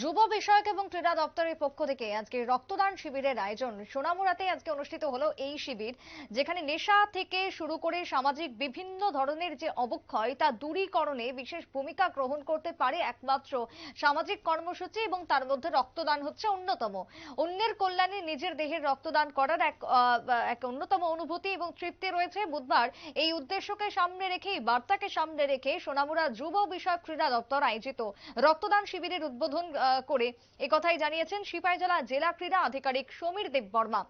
যুব বিষয়ক এবং ক্রীড়া দপ্তরের পক্ষ থেকে আজকে রক্তদান শিবিরের আয়োজন। সোনামুড়াতে আজকে অনুষ্ঠিত হলো এই শিবির, যেখানে নেশা থেকে শুরু করে সামাজিক বিভিন্ন ধরনের যে অবক্ষয়, তা দূরীকরণে বিশেষ ভূমিকা গ্রহণ করতে পারে একমাত্র সামাজিক কর্মসূচি এবং তার মধ্যে রক্তদান হচ্ছে অন্যতম। অন্যের কল্যাণে নিজের দেহের রক্তদান করার এক এক অন্যতম অনুভূতি এবং তৃপ্তি রয়েছে। বুধবার এই উদ্দেশ্যকে সামনে রেখেই বার্তাকে সামনে রেখে সোনামুড়া যুব বিষয়ক ক্রীড়া দপ্তর আয়োজিত রক্তদান শিবিরের উদ্বোধন করে একথাই জানিয়েছেন সিপাহীজলা জেলা ক্রীড়া আধিকারিক সমীর দেব বর্মা।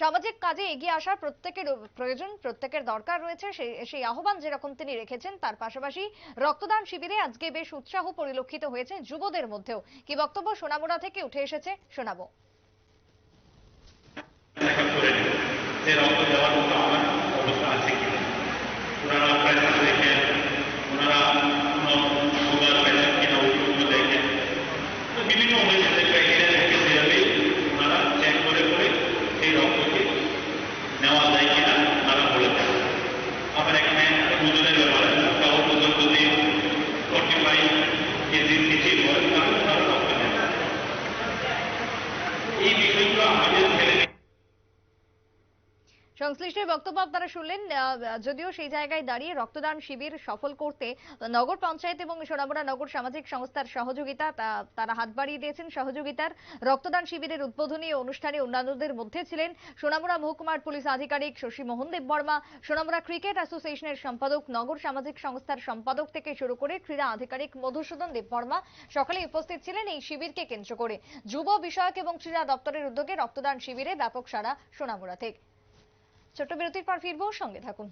সামাজিক কাজে এগিয়ে আসার প্রত্যেকের প্রয়োজন, প্রত্যেকের দরকার রয়েছে সেই আহ্বান যেরকম তিনি রেখেছেন, তার পাশাপাশি রক্তদান শিবিরে আজকে বেশ উৎসাহ পরিলক্ষিত হয়েছে যুবদের মধ্যেও। কি বক্তব্য সোনামুড়া থেকে উঠে এসেছে, শোনাবো। সংশ্লিষ্টের বক্তব্য আপনারা শুনলেন। যদিও সেই জায়গায় দাঁড়িয়ে রক্তদান শিবির সফল করতে নগর পঞ্চায়েত এবং সোনামুড়া নগর সামাজিক সংস্থার সহযোগিতা তারা হাত বাড়িয়ে দিয়েছেন সহযোগিতার। রক্তদান শিবিরের উদ্বোধনী অনুষ্ঠানে অন্যান্যদের মধ্যে ছিলেন সোনামুড়া মহকুমার পুলিশ আধিকারিক শশী মোহন দেব বর্মা সোনামুড়া ক্রিকেট অ্যাসোসিয়েশনের সম্পাদক, নগর সামাজিক সংস্থার সম্পাদক থেকে শুরু করে ক্রীড়া আধিকারিক মধুসূদন দেব বর্মা সকালে উপস্থিত ছিলেন এই শিবিরকে কেন্দ্র করে। যুব বিষয়ক এবং ক্রীড়া দপ্তরের উদ্যোগে রক্তদান শিবিরে ব্যাপক সারা সোনামুড়া থেকে। ছোট্ট বিরতির পর ফিরবো সঙ্গে থাকুন।